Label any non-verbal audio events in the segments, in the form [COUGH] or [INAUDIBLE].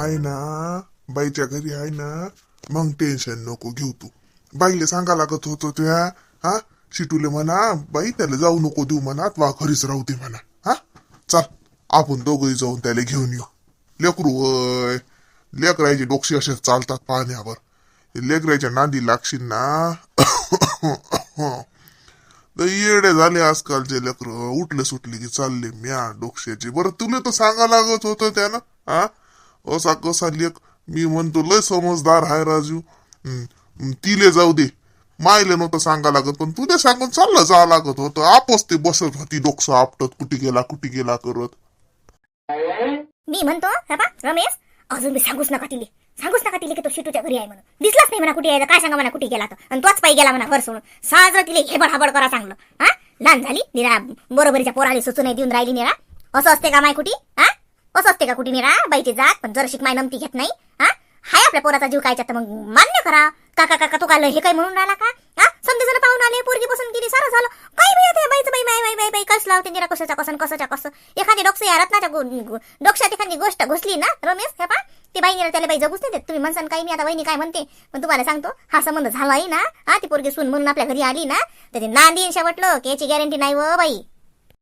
आहे ना बाईच्या घरी आहे ना मग टेन्शन नको घेऊ तू. बाईले सांगा लागत होतो त्या हा शिटूले म्हणा बाई त्याला जाऊ नको देऊ म्हणा वा घरीच राहू दे म्हणा. हा? चल आपण दोघही जाऊन त्याला घेऊन येऊ. लेकरू वय लेकरायचे डोक्षे असे चालतात पाण्यावर. लेकरायच्या नांदी लागशील ना. तर येडे झाले आजकालचे लेकर. उठले सुटले की चालले म्या डोक्याचे बरं तुला तर सांगा लागत होतं त्यानं हा? असा कसा लेख? मी म्हणतो लय समजदार हाय राजू. तिले जाऊ दे. मायले नव्हतं सांगा लागत पण तुला सांगून चाललं जा लागत होतं. आपच ते बसत होती डोकसं आपटत कुठे गेला कुठे गेला करत. मी म्हणतो रमेश अजून मी सांगूच नका तिले. सांगूच नका तिले की तो शिटूच्या घरी आहे म्हणून. दिसलाच नाही म्हणा कुठे यायचं काय सांगा म्हणा कुठे गेला तर आणि तोच पायी गेला म्हणा घर सोडून. साजरं तिले हेबड हाबड करा चांगलं. हा? लहान झाली निरा बरोबरीच्या पोराली सुचू नाही देऊन राहिली निरा. असं असते का माय कुठे? हा? असं असते का कुठे निरा? बाईची जात पण जर शिक माय नमती घेत नाही हा? हाय आपल्या पोराचा जीव कायचा तर मग मान्य करा. काका काका तो काय हे काय म्हणून राहिला का? हा? समजे जण पाहून आले पोरगी पसंत केली सारं झालं. काही बी ते बाईचं बाई बाई बाई बाई बाई कस लावते निरा कशाचा कसं कशाच्या कसं? एखादी डोक्स या रत्नाच्या गो- डोक्यात एखादी गोष्ट घुसली ना रमेश हे पा ती बाई त्याला बाई जगूच नाही देत. तुम्ही म्हणसान काही नाही आता वहिनी काय म्हणते? पण तुम्हाला सांगतो हा संबंध झालाही ना हा ती पोरगी सून म्हणून आपल्या घरी आली ना तर ते नांदी शेवटलं की याची गॅरंटी नाही व बाई.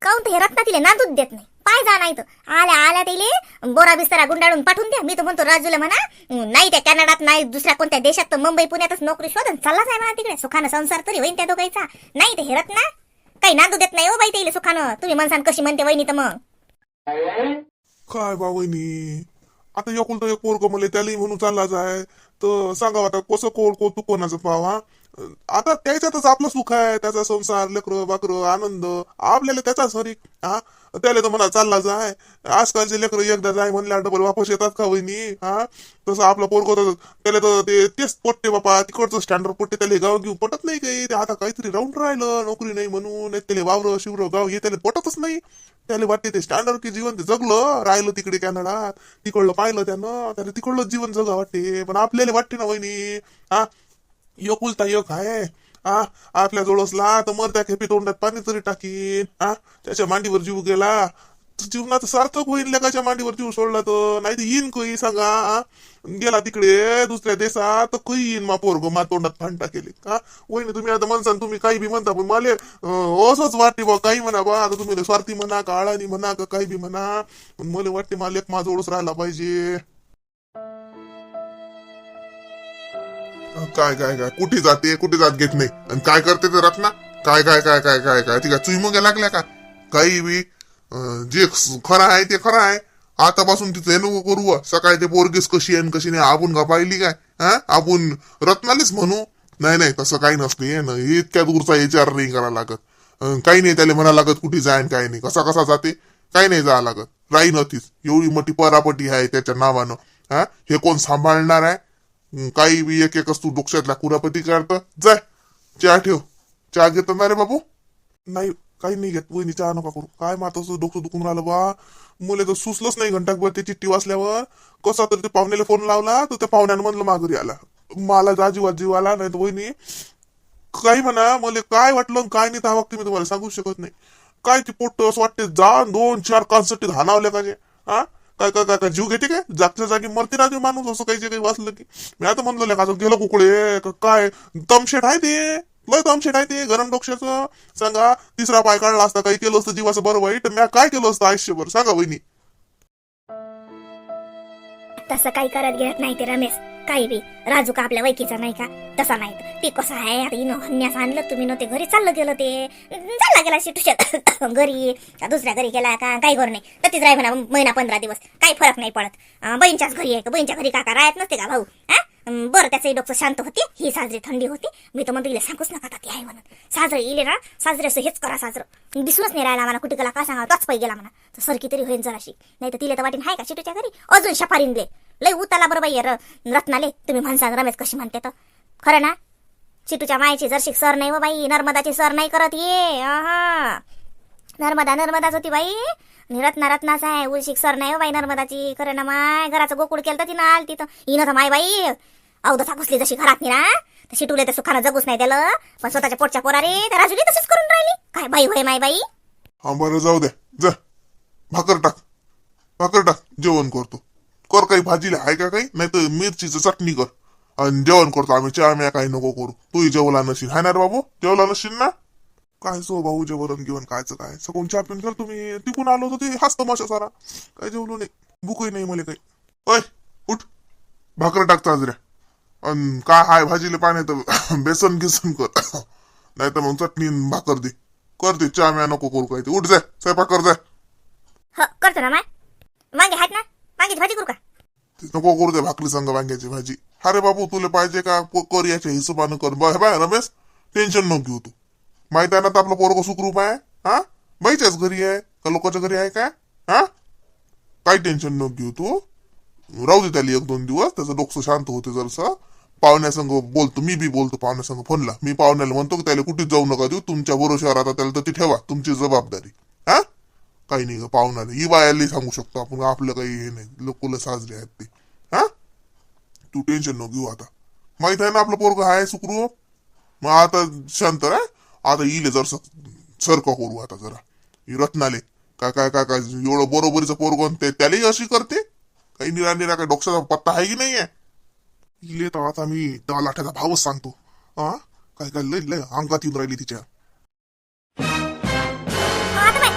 काऊन ते हे रत्ना तिले नांदूच देत नाही? पाय जा नाही तर आल्या आल्या तिले बोरा बिस्तरा गुंडाळून पाठवून द्या. मी तर म्हणतो राजूला म्हणा नाही त्या कॅनडात नाही दुसऱ्या कोणत्या देशात तर मुंबई पुण्यातच नोकरी शोधन चाललाच आहे म्हणा तिकडे. सुखानं संसार तरी होईन त्या दोघांचा. नाही ते हेरत ना. काही नांदू देत नाही हो बाई तिले सुखानं. तुम्ही म्हणसान कशी म्हणते वहिनी तर मग. काय बा वहिनी? आता एकुलतं एक पोरग मला त्यालाही म्हणून चालला जाय. तर सांगा आता कसं कोण को तू कोणाचं पावा आता त्याच्यातच आपलं सुख आहे त्याचा संसार लेकर बाकर आनंद आपल्याला त्याचाच हरी हा? त्याला तर म्हणा चालला जाय आजकालचे लेकर एकदा जाय म्हणल्या डबल वापस येतात का वहिनी? हा? तसं आपलं पोरग त्याला तर ते तेच पटते बापा तिकडचं स्टँडर्ड पटते त्याला गाव घेऊ पटत नाही काही ते आता काहीतरी राहून राहिलं नोकरी नाही म्हणून त्याला वावर शिवर गाव हे त्याला पटतच नाही. त्याला वाटते ते स्टँडर्ड की जीवन ते जगलं राहिलं तिकडे कॅनडात तिकडलं पाहिलं त्यानं त्याला तिकडलं जीवन जगा वाटते. पण आपल्याला वाटते ना वहिनी हा? एकुलता एक आहे आ आपल्या जोडसला तर मर त्या खेपी तोंडात पाणी तरी टाकीन. आ त्याच्या मांडीवर जीव गेला. जीवनात सार्थक होईल लेकाच्या मांडीवर जीव सोडला तर. नाही तर येईन कोई सांगा गेला तिकडे दुसऱ्या देशात तर कोई येईन मा पोरग मा तोंडात पाणी केली. का वहिनी तुम्ही आता म्हणसान तुम्ही काही बी म्हणता पण मला असंच वाटते बा काही म्हणा बा आता तुम्ही स्वार्थी म्हणा का आळानी म्हणा का काही बी म्हणा. पण मला वाटते मला एक जोडस राहिला पाहिजे. काय काय काय? कुठे जाते? कुठे जात घेत नाही? आणि काय करते ते रत्ना? काय काय काय काय काय काय? ती काय चुईमुग्या लागल्या का? काही बी जे खरं आहे ते खरं आहे. आतापासून तिचं हे नको करू सकाळी ते पोरगीस कशी आहे आणि कशी नाही आपण का पाहिली काय? हा? आपण रत्नालीच म्हणू. नाही नाही तसं काही नसते. ना इतक्या दूरचा विचार नाही करा लागत. काही नाही त्याला म्हणा लागत कुठे जाय आणि काही नाही. कसा कसा जाते? काही नाही जावं लागत. राही नव्हतीच एवढी मोठी परापटी आहे त्याच्या नावानं. हा? हे कोण सांभाळणार आहे? काही बी एक एकच तू डोक्यातला कुरापती काढतं. जाय चहा ठेव. चहा घेत ना रे बाबू? नाही काही नाही घेत. वहिनी चहा नका करू. काय माता डोकं दुखून राहिलं बा. मुले तर सुचलंच नाही घंटाभर ते चिठ्ठी वाचल्यावर कसा तर ते पाहुण्याला फोन लावला तर त्या पाहुण्यानं म्हणलं माघारी आला. मला जाजीवात जीव आला नाही तर वहिनी. काही म्हणा मला काय वाटलं काय नाही त्या बाबतीत मी तुम्हाला सांगू शकत नाही. काय ते पोट असं वाटते? जा दोन चार कानसाठी हाणावले का जे? हा? काय काय काय काय जीव घेते काय? जागच्या जागी मरते ना ते माणूस असं काही जे काही वाचलं की. मी आता म्हणलं का गेलं कुकडे? काय? दमशेट आहे ते. लय दमशेट आहे ते गरम डोक्याचं. सांगा तिसरा पाय काढला असता काही केलं असतं जीवाचं बरं वाईट. मी काय केलं असतं आयुष्यभर? सांगा वहिनी. तसं काही करत घेत नाही ते रमेश. काही बी. राजू का आपल्या वैकीचा नाही का? तसा नाही ते कसं आहे? आता इनो हन्यास आणलं तुम्ही नव्हते घरी चाललं गेलं ते. चालला गेला शिटूच्या [COUGHS] घरी. दुसऱ्या घरी गेला का? काही घर नाही. तर तीच राही म्हणा महिना पंधरा दिवस. काही फरक नाही पडत. बहीणच्याच घरी आहे का? बहीणच्या घरी काका राहत नसते का भाऊ? हा? बरं त्याचंही डोकं शांत होते ही साजरी थंडी होती. मी तर म्हणतो इले सांगूच नका ती आहे म्हणून. साजरं इले ना साजरे असं हेच करा साजरं. दिसूनच नाही राहिला मला कुठे गेला का सांगा तोच पै गेला म्हणा. तर सरकी तरी होईन जराशी. नाही तर तिला तर वाटीन आहे का चिटूच्या घरी? अजून शफारीनले. लय उताला बरोबर बाई रत्नाले. तुम्ही म्हणसान रमेश कशी म्हणते तर. खरं ना? चिटूच्या मायची जरशी सर नाही व बाई नर्मदाची सर नाही करत ये. आहा. नर्मदा नर्मदाच होती बाई. आणि रत्ना रत्नाच आहे उलशिक सर नाही हो बाई नर्मदाची. खरं ना माय घराचं गोकुळ केलं तर तिनं आल तिथं हिनं तर माय बाई. अवदसा घुसली जशी घरात नि तशी टुले तर सुखानं जगूच नाही त्याला. पण स्वतःच्या पोटच्या पोरा रे तर राजुली तशीच करून राहिली. काय बाई होय माय बाई? हा बरं जाऊ दे. जा. भाकर टाक. भाकर टाक. जेवण करतो. कर काही भाजीला. आहे का काही? नाही तर मिरचीचं चटणी कर. आणि जेवण करतो आम्ही. चहा म्या काही नको करू. तूही जेवला नशील हाय ना रे बाबू? जेवला नशील ना? काय सो भाऊ जेवण घेऊन कायचं काय? सगळं चहा पिऊन गेलो तुम्ही तिकून आलो होतो ते हसतं माशा सारा. काय जेवलो नाही. भूकही नाही मला काही. ओय उठ. भाकर टाक चाजऱ्या अन काय हाय भाजीला पाण्यात [COUGHS] बेसन गिसन कर. [COUGHS] नाही तर मग चटणी भाकर दे. कर दे चहा म्या नको करू काही ते उठ जाय स्वयंपाक कर जाय हो करतो ना माय वांगे आहेत ना? वांग्याची भाजी करू का? ते नको करू दे भाकरी संग वांग्याची भाजी. अरे बाबू तुला पाहिजे का? कर याच्या हिशोबानं कर. बाय रमेश टेन्शन नको घेऊ तू. माहीत आहे ना तर आपलं पोरग सुखरूप आहे हा? बाईच्याच घरी आहे का लोकांच्या घरी आहे काय हा? काही टेन्शन नको घेऊ तू. राहू दे त्याला एक दोन दिवस त्याचं डोकं शांत होते जरसं. पाहुण्यासंग बोलतो मी बी बोलतो पाहुण्यासंग फोनला. मी पाहुण्याला म्हणतो की त्याला कुठेच जाऊ नका देऊ तुमच्या भरोश्यावर आता त्याला तर ती ठेवा तुमची जबाबदारी. हा? काही नाही ग पाहुणारे ही बायाला सांगू शकतो आपण आपलं काही हे नाही. लोकला साजरे आहेत ते. हा? तू टेन्शन नको घेऊ आता. माहीत आहे ना आपलं पोरग आहे सुखरूप मग आता शांत रे आता येईल जर सरका करू आता जरा. ही रत्नाले. काय काय काय काय एवढं बरोबरीचं पोरग त्यालाही अशी करते? काही निरा निरा काय डोक्याचा पत्ता आहे की नाहीये? इले तर आता मी त्या लाठ्याचा भावच सांगतो. हा? काय काय लय लय अंगात येऊन राहिली तिच्या. हो, हो,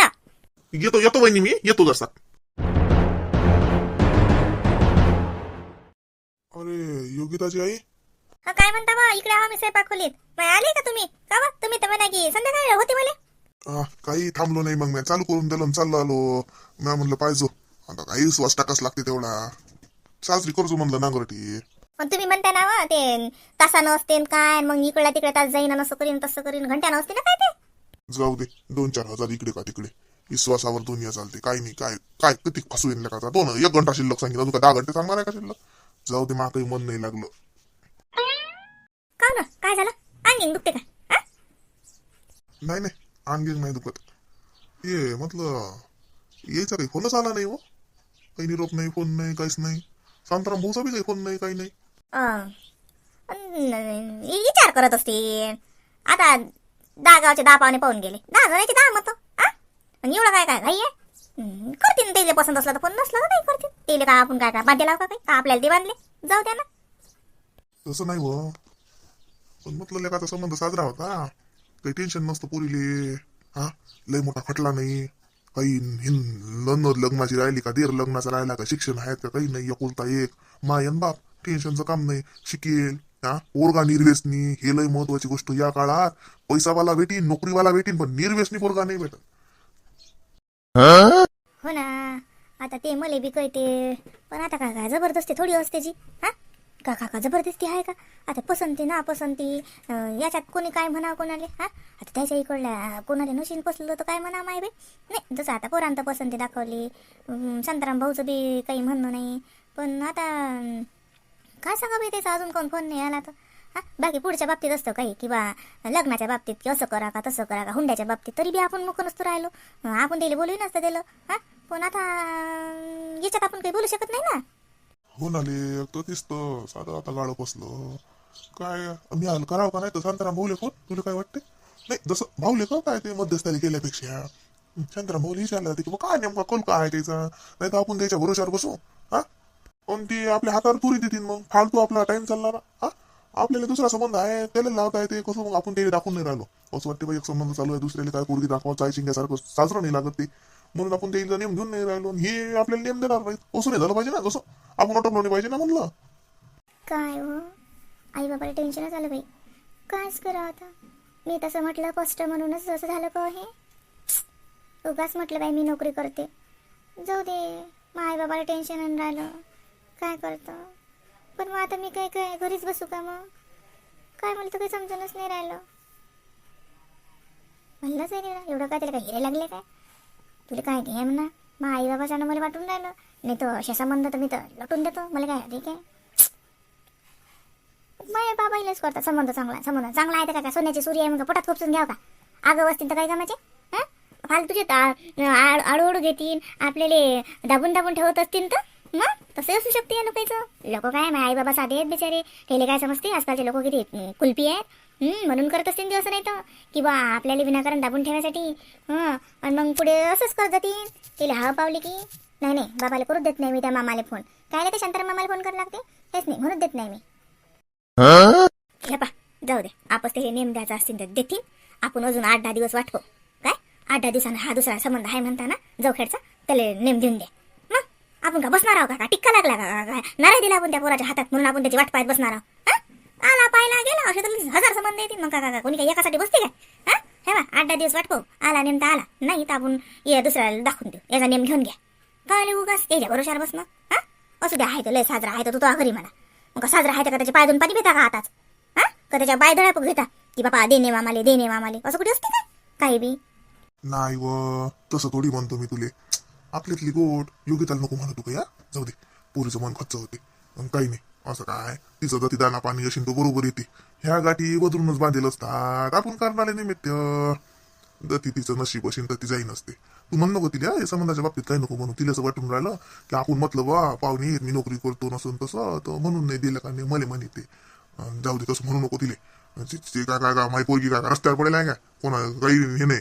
हा. येतो येतो बहिणी मी. येतो जसा अरे योगिताची आई. हा, काय म्हणता बा? इकडे आहो मी स्वयंपाक खोलीत. आले का तुम्ही? का बा? तुम्ही तर म्हणा की संध्याकाळी होती मला. काही थांबलो नाही मग मी. चालू करून दिलं आणि चाललो आलो. मी म्हणलं पाहिजे. आता काही विश्वास टाकाच लागते तेवढा. साजरी करतो म्हणलं नांगरटी. पण तुम्ही म्हणता ना वा, ते तासानं असते न काय मग इकडला तिकडे तास जाईन असं करीन तसं करीन. घंट्यानं असते ना काय ते? जाऊ दे. दोन चार हजार इकडे का तिकडे. विश्वासावर दुनिया चालते. काही नाही काय काय किती फसू येईल का दोन एक घंटा शिल्लक सांगितलं. तुका दहा घंटे सांगणार आहे का शिल्लक? जाऊ दे मला काही मन नाही लागलं. का ना? काय झालं? अंगिंग दुखते का? हा? नाही नाही. आणखी नाही दुखत. ये म्हटलं यायचा काही फोनच आला नाही हो. काही निरोप नाही फोन नाही काहीच नाही. शांताराम भाऊचा बी काही फोन नाही काही नाही. विचार करत असते आता दहा गावचे दहा पाहुणे पाहून गेले. दहा जणांचे दहा मत एवढं काय काय घाई आहे करतील त्याला पसंत असला तर फोन नसला तर नाही करतील. त्याला काय आपण काय काय बांधे लाव का काही? का आपल्याला ते बांधले? जाऊ द्या ना. तसं नाही हो. पण म्हटलं लेकाचा संबंध साजरा होता. काही टेन्शन नसतं पुरीले. हा? लय मोठा खटला नाही. काही हिन नंद लग्नाची राहिली का? देर लग्नाचा राहिला का? शिक्षण आहेत का? काही नाही. एकुलता एक. मायन बाप. टेन्शनचं काम नाही. शिकेल. हा? पोरगा निर्वेसनी हे लय महत्वाची गोष्ट या काळात. पैसावाला भेटीन नोकरीवाला भेटीन पण निर्वेसनी पोरगा नाही भेटत. हो? ना. आता ते मले बी कळते. पण आता काय काय जबरदस्ती थोडी असते जी. हा? का का का जबरदस्ती आहे का? आता पसंती ना पसंती. याच्यात कोणी काय म्हणा कोणाले? हा? आता त्याच्या इकडल्या कोणाला नशीन पसलं तर काय म्हणा माय बे? नाही जसं आता पोरांत पसंती दाखवली. संतराम शांताराम भाऊचं बी काही म्हणणं नाही. पण आता काय सांगा बाई त्याचा? अजून कोण फोन नाही आला तर. हा? बाकी पुढच्या बाबतीत असतं काही? किंवा लग्नाच्या बाबतीत की असं करा का तसं करा का? हुंड्याच्या बाबतीत तरी बी आपण मुख नसतो राहिलो आपण त्याला बोलू नसतं दिलं हा? पण आता याच्यात आपण काही बोलू शकत नाही ना. हो ना ले तो दिसतो साधं आता गाळ बसलं. काय मी हाल करावं का नाही तर शांताराम भाऊले कोण तुला काय वाटते नाही जसं भाऊले का काय ते मध्यस्थानी केल्यापेक्षा? शांताराम भाऊले विचारलं की मग काय नेमका कोण काय आहे त्याचा? नाही तर आपण त्याच्या भरोशावर बसू हा? पण ती आपल्या हातावर पुरी देतील मग फालतू आपला टाइम चालणार हा? आपल्याला दुसरा संबंध आहे त्याला लावता येते कसं मग आपण त्याला दाखवून नाही राहिलो? असं वाटते एक संबंध चालू आहे दुसऱ्याला काय पोरगी दाखवा चाय शिंग्यासारखं साजरं नाही लागत ते. म्हणून आपण त्याला नेम घेऊन नाही राहिलो. आणि हे आपल्याला नेम देणार नाही. असं नाही झालं पाहिजे ना जसं आपण अटकलो पाहिजे ना म्हणलं. काय हो? आई बाबाला टेन्शनच आलं बाई. कायच करा आता? मी तसं म्हटलं कष्ट म्हणूनच जसं झालं का हे. उगाच म्हटलं बाई मी नोकरी करते. जाऊ दे मग आई बाबाला टेन्शन राहिलं. काय करतं? पण मग आता मी काय काय घरीच बसू का मग? काय मला तर काही समजूनच नाही राहिलं. म्हणलंच आहे ना एवढं काय त्याला काय हिरे लागले काय? तुला काय घे म्हणा. मग आई बाबाच्यानं मला वाटून राहिलं. नाही तर अशा संबंध तर मी तर लटून देतो. मला काय ठीक आहे? मग बाबा इलाच करतात. संबंध चांगला संबंध चांगला आहे तर काय सोन्याची सूर्य आहे मग पोटात खुपसून घ्याव का? आगं वस्तीन तर काय कामाचे? हा? फालतूचे आडूआडू घेतील आपल्याला दाबून दाबून ठेवत असतील तर? मग? तसे असू शकते या लोकांचं. लोक काय माझे आई बाबा साधे आहेत बिचारे. हेले काय समजते? आजकालचे लोक किती अं, आहेत. म्हणून करत असतील दिवस नाही तर. की बा आपल्याला विनाकारण दाबून ठेवायसाठी हं आणि मग पुढे असंच करत जातील. तिला हा पावली की. नाही नाही बाबाला करूच देत नाही मी त्या मामाला फोन. काय ते शांताराम मामाला फोन करायला लागते? तेच नाही म्हणून देत नाही मी. हे पा जाऊ दे. आपण ते हे नेम द्यायचा असतील तर देतील. आपण अजून आठ दहा दिवस वाटतो काय? आठ दहा दिवसांना हा दुसरा संबंध आहे म्हणता ना? जवखेडचा त्याला नेम देऊन दे मग? आपण का बसणार आहोत का? टिक्का लागला का? का- काय दिला आपण त्या पोराच्या हातात म्हणून आपण त्याची वाट पाहत बसणार आहोत. आला पाहिला गेला. असे तर हजार संबंध येतील. मग काका कोणी काही एकासाठी बसते काय? हा? हे बा आठ दहा दिवस वाटको आला नेमता आला. नाही तर आपण या दुसऱ्याला दाखवून देऊ. याचा नेम घेऊन घ्या. काय उगाच याच्या बस मग. हा? असू द्या आहे तो लय साजरा आहे तर तू तो घरी म्हणा. मग का साजरा आहे तर त्याचे त्याच्या पाय दोन पाणी पिता का आताच? हा? का त्याच्या पाय दळा घेता? की बाबा देणे मामाले देणे मामाले असं कुठे असते काय? काही बी. नाही व तसं थोडी म्हणतो मी तुले. आपल्यातली गोड योग्यताला नको म्हणतो का या जाऊ दे. पोरीचं मन खच्च होते. काही नाही. असं काय? तिचं जर दाना पाणी असेल तो बरोबर येते. ह्या गाठी बदलूनच बांधेल असतात. आपण करणारे निमित्त. जर ती तिचं नशीब असेल तर ती जाई नसते. तू म्हण नको तिला या संबंधाच्या बाबतीत काही नको म्हणून तिला असं वाटून राहिलं की आपण म्हटलं बा पाहुणे मी नोकरी करतो नसून तसं. तर म्हणून नाही दिलं का नाही मले म्हणे ते. जाऊ दे तसं म्हणू नको तिले. ती- काय काय काय माई पोरगी काय रस्त्यावर पडेल आहे का? कोणा काही हे नाही.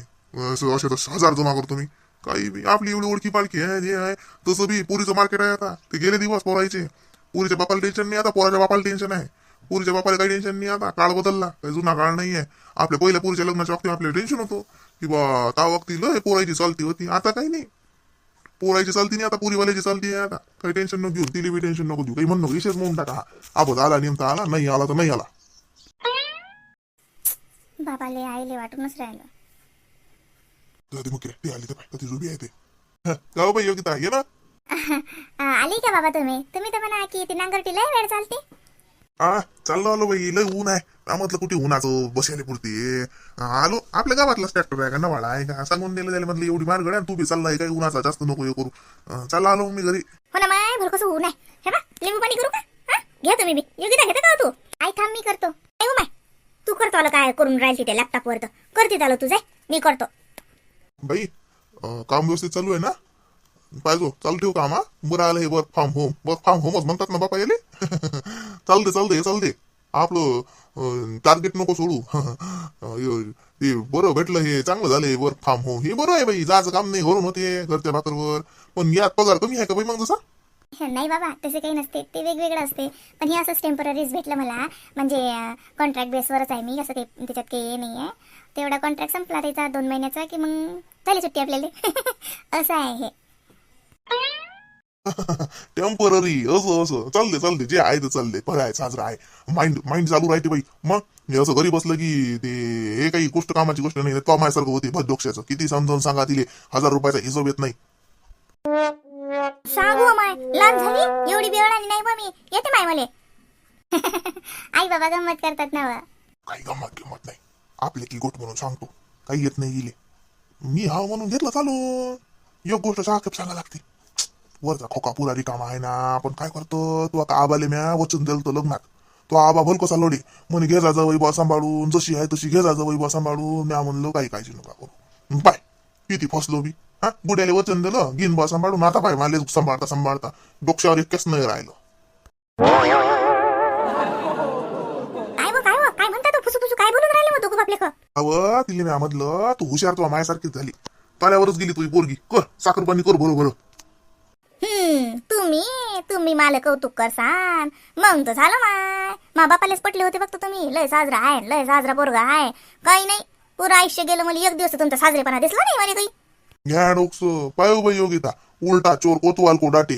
असं असे तर हजार जमा करतो मी. काही आपली एवढी ओळखी पालखी आहे हे आहे. तसं बी पोरीचं मार्केट आहे आता. ते गेले दिवस पोरायचे. पुरीच्या बापाला टेन्शन नाही आता पोराच्या बापाला टेन्शन आहे. पुरीच्या बापाला काही टेन्शन नाही आता काळ बदलला काही जुना काळ नाही आहे आपल्या पहिल्या पुरीच्या लग्नाच्या वक्ती आपल्याला टेन्शन होतो. की बा त्या वक्ती लय पोरायची चालती होती आता काही नाही. पोरायची चालती नाही आता पुरीवाल्याची चालती आहे आता. काही टेन्शन नको घेऊ तिला बी टेन्शन नको देऊ काही म्हणू नको विशेष म्हणून टाका. आबोध आला नेमता आला नाही आला तर नाही आला. बाबाले आईले वाटूनच राहिलं. मग ती आली तर कधी रुबी आहे ते. हो बाई योगिता ये ना. [LAUGHS] आली का बाबा तुम्ही? तुम्ही तर म्हणा की ती नांगरटी लय वेळ चालते. हा चाललो आलो बाई लय ऊन आहे. आम्हाला कुठे उन्हाचं बसायला पुरती? आलो आपल्या गावातलाच ट्रॅक्टर आहे का नवाळा आहे का? सांगून दिलं त्याला म्हटलं एवढी मार्गड आहे तू बी चाललाय काय उन्हाचा जास्त नको हे करू. अं, चालला आलो मी घरी. हो ना माय भरकस ऊन आहे. हे बा लिंबू पाणी करू का? हा? घ्या तुम्ही बी. योगिता घेता का हो तू? आई थांब मी करतो. नाही हो माय तू करतो आलं काय करून राहिली त्या लॅपटॉपवर तर करते आलो तुझे मी करतो. बाई अं, काम व्यवस्थित चालू आहे ना? पाहिजो चालू ठेव काम हा बरं आलं हे work from home work from होमच म्हणतात ना बापा याले? [LAUGHS] चालते चालते चालते आपलं टार्गेट नको सोडू. [LAUGHS] ते बरं भेटलं हे चांगलं झालं हे वर्क फ्रॉम होम हे बरं आहे बाई जायचं काम नाही घरून होते घरच्या भाकरवर. पण यात पगार कमी आहे का बाई मग जसा? नाही बाबा तसे काही नसते. ते वेगवेगळं असते. पण हे असंच टेम्पररीच भेटलं मला. म्हणजे कॉन्ट्रॅक्ट बेसवरच आहे मी. असं काही त्याच्यात काही हे नाही आहे तेवढा कॉन्ट्रॅक्ट संपला त्याचा दोन महिन्याचा की मग झाली सुट्टी आपल्याला. [LAUGHS] असं आहे हे. [LAUGHS] टेंपररी असं असं. चालते चालते जे आहे ते बरं आहे साजरा आहे. माइंड माइंड चालू राहते बाई. मग? हे असं घरी बसलं की ते हे काही गोष्ट कामाची गोष्ट नाही. तो माझ्यासारखं होते. भद डोक्याचं. किती समजावून सांगा तिले. हजार रुपयाचा हिशोब येत नाही. सांगू हो माय. लहान झाली? एवढी बेवडानी नाही बा मी. येते माय मले. [LAUGHS] आई बाबा गंमत करतात ना. काही गंमत किंमत नाही. आपले की गोट म्हणून सांगतो. काही येत नाही गेले मी हा म्हणून घेतलं चालू. एक गोष्ट साखेप सांगा लागते. वरचा खोका पुरा रिकामा आहे ना आपण काय करतो? तू आता आबाले म्या वचन दिलं तर लग्नात. तो आबा भल कसा लोडी म्हणे घे जा जवळ बा सांभाळून. जशी आहे तशी घे जा जवळ बा सांभाळून. म्या म्हणलो काही काळजी नका करू. पाय किती फसलो मी. हा बुड्याले वचन दिलं घेईन बा सांभाळून. आता पाय माले सांभाळता सांभाळता डोक्यावर एकच नाही राहिलं. तू? तिले म्या म्हटलं तू हुशार तू माझ्यासारखीच झाली. तल्यावरच गेली तुझी पोरगी. कर साखर पाणी कर बरोबर तुम्ही तुम्ही मला कौतुक करसान. मग तर झालं माय. मा बापालेच पटले होते फक्त तुम्ही. लय साजरा आहे लय साजरा बोरगा आहे. काही नाही. पुरं आयुष्य गेलं मला एक दिवस तुमचा साजरेपणा दिसला नाही मला काही. घ्या डोकस पायो बाई योगिता. उलटा चोर कोतवाल को डाटे